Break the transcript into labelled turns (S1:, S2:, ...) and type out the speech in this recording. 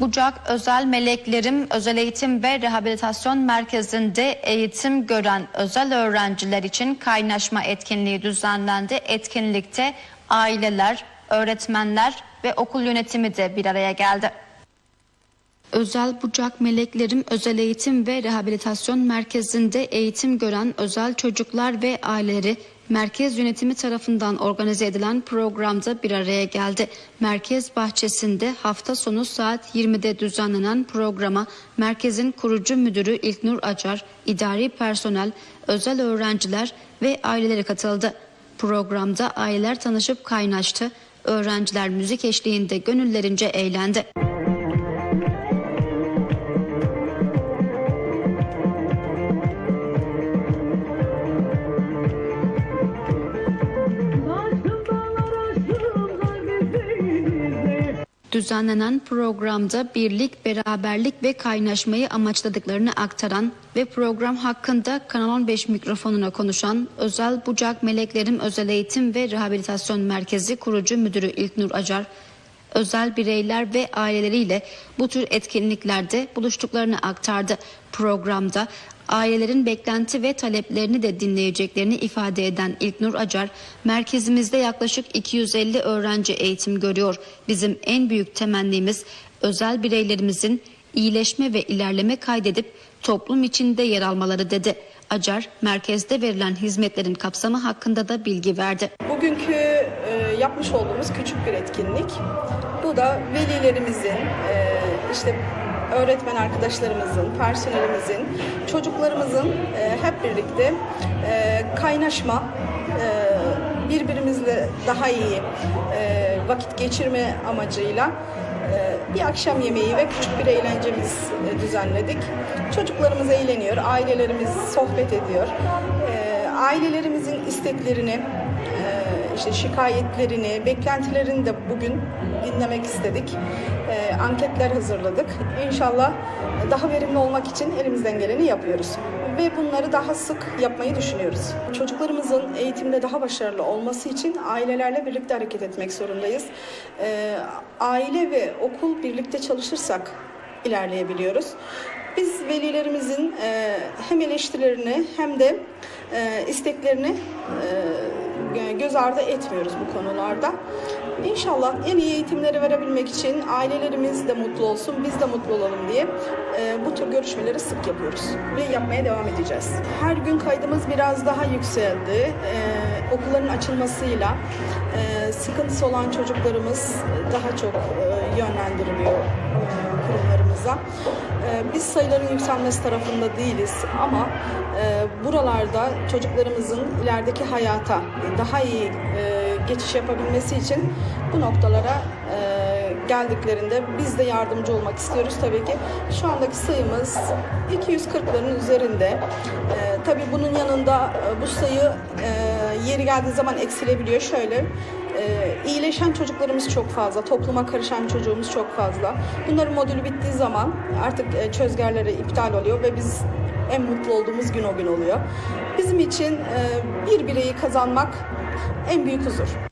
S1: Bucak Özel Meleklerim Özel Eğitim ve Rehabilitasyon Merkezi'nde eğitim gören özel öğrenciler için kaynaşma etkinliği düzenlendi. Etkinlikte aileler, öğretmenler ve okul yönetimi de bir araya geldi. Özel Bucak Meleklerim Özel Eğitim ve Rehabilitasyon Merkezi'nde eğitim gören özel çocuklar ve aileleri merkez yönetimi tarafından organize edilen programda bir araya geldi. Merkez bahçesinde hafta sonu saat 20'de düzenlenen programa merkezin kurucu müdürü İlknur Acar, idari personel, özel öğrenciler ve aileleri katıldı. Programda aileler tanışıp kaynaştı, öğrenciler müzik eşliğinde gönüllerince eğlendi. Düzenlenen programda birlik, beraberlik ve kaynaşmayı amaçladıklarını aktaran ve program hakkında Kanal 15 mikrofonuna konuşan Özel Bucak Meleklerim Özel Eğitim ve Rehabilitasyon Merkezi kurucu müdürü İlknur Acar, özel bireyler ve aileleriyle bu tür etkinliklerde buluştuklarını aktardı. Programda ailelerin beklenti ve taleplerini de dinleyeceklerini ifade eden İlknur Acar, merkezimizde yaklaşık 250 öğrenci eğitim görüyor. Bizim en büyük temennimiz özel bireylerimizin iyileşme ve ilerleme kaydedip toplum içinde yer almaları dedi. Acar, merkezde verilen hizmetlerin kapsamı hakkında da bilgi verdi.
S2: Bugünkü yapmış olduğumuz küçük bir etkinlik. Bu da velilerimizin, e, işte öğretmen arkadaşlarımızın, personelimizin, çocuklarımızın e, hep birlikte e, kaynaşma, birbirimizle daha iyi vakit geçirme amacıyla bir akşam yemeği ve küçük bir eğlencemiz düzenledik. Çocuklarımız eğleniyor, ailelerimiz sohbet ediyor. Ailelerimizin isteklerini, işte şikayetlerini, beklentilerini de bugün dinlemek istedik. E, anketler hazırladık. İnşallah daha verimli olmak için elimizden geleni yapıyoruz. Ve bunları daha sık yapmayı düşünüyoruz. Çocuklarımızın eğitimde daha başarılı olması için ailelerle birlikte hareket etmek zorundayız. E, aile ve okul birlikte çalışırsak ilerleyebiliyoruz. Biz velilerimizin e, hem eleştirilerini hem de e, isteklerini e, göz ardı etmiyoruz bu konularda. İnşallah en iyi eğitimleri verebilmek için ailelerimiz de mutlu olsun, biz de mutlu olalım diye e, bu tür görüşmeleri sık yapıyoruz ve yapmaya devam edeceğiz. Her gün kaydımız biraz daha yükseldi. E, okulların açılmasıyla e, sıkıntısı olan çocuklarımız daha çok e, yönlendiriliyor e, kurumlarımıza. E, Biz sayıların yükselmesi tarafında değiliz ama e, buralarda çocuklarımızın ilerideki hayata daha iyi e, geçiş yapabilmesi için bu noktalara e, geldiklerinde biz de yardımcı olmak istiyoruz tabii ki. Şu andaki sayımız 240'ların üzerinde. E, tabii bunun yanında e, bu sayı e, yeri geldiği zaman eksilebiliyor. Şöyle e, iyileşen çocuklarımız çok fazla, topluma karışan çocuğumuz çok fazla. Bunların modülü bittiği zaman artık e, çözgerleri iptal oluyor ve biz en mutlu olduğumuz gün o gün oluyor. Bizim için e, bir bireyi kazanmak en büyük huzur.